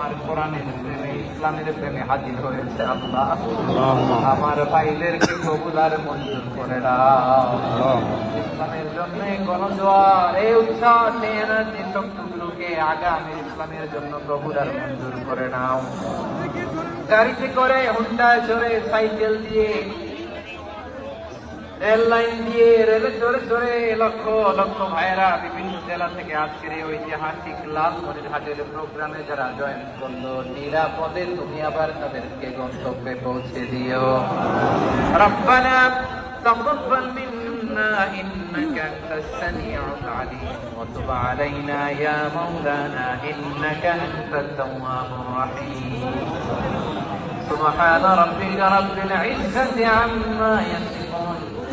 তোমার কোরআনের প্রেমে ইসলামের প্রেমে হাজির হয়েছে আল্লাহ। আমার ভাইদেরকে কবুলার মঞ্জুর করে ইসলামের জন্য কোন দোয়ার এই উৎসাহ এনার্জি শক্তিগুলোকে আগামী ইসলামের জন্য কবুলার মঞ্জুর করে নাও। গাড়িতে করে হুন্ডায় চড়ে সাইকেল দিয়ে রেল লাইন দিয়ে রেলে চড়ে চড়ে লক্ষ লক্ষ ভাইয়েরা বিভিন্ন জেলা থেকে আজকের এই ঐতিহাসিক লাল হাটের প্রোগ্রামে যারা জয়েন করলো নিরাপদে তুমি আবার তাদেরকে গন্তব্যে পৌঁছে দিও রব্বানা تقبل منا إنك أنت السميع العليم وتب علينا يا مولانا إنك أنت التواب الرحيم سبحان ربك رب العزة عما يصفون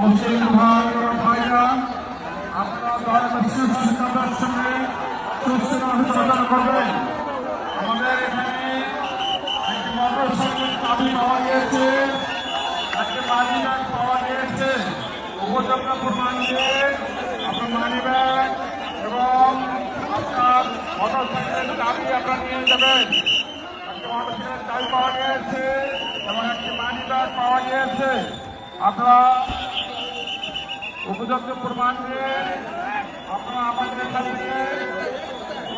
ভাই ও ভাইরা, আপনারা করে সুস্থতার সঙ্গে অনুসরণ করবেন আমাদের এখানে একটি মোটরসাইকেল চাবি পাওয়া গিয়েছে, একটি মানি ব্যাগ পাওয়া গিয়েছে। উপযুক্ত প্রমাণ দিয়ে আপনার মানি এবং আপনার মোটরসাইকেলের চাবি আপনারা নিয়ে যাবেন একটি মোটরসাইকেলের চাবি পাওয়া গিয়েছে এবং একটি মানি পাওয়া গিয়েছে। আপনারা উপযুক্ত প্রমাণ দিয়ে আপনারা আমাদের এখানে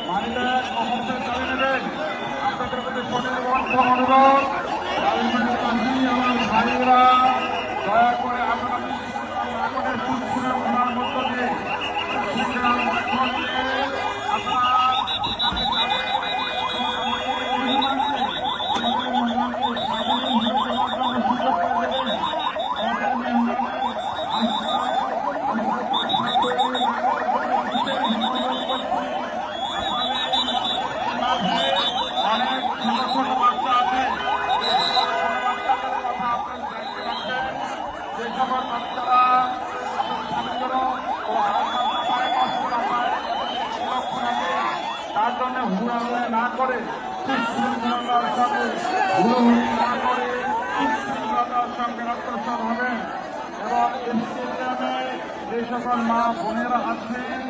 মানিলে অবশ্যই চালিয়ে নেবেন আপনাদের প্রতি অনুরোধ আমার ভাইয়েরা দয়া করে আপনারা আমাদের সুস্থ ওনার মধ্য দিয়ে সুতরাং অনেক ছোট ছোট বাচ্চা আছে যে সকল বাচ্চারা ছাত্র ও জন্য হুড়াহুড়ি না করে সুশৃঙ্খলতার সঙ্গে হুড়োহুড়ি না করে সুশৃঙ্খলতার সঙ্গে অগ্রসর হবেন এবং স্টেডিয়ামে যে সকল মা বোনেরা আছেন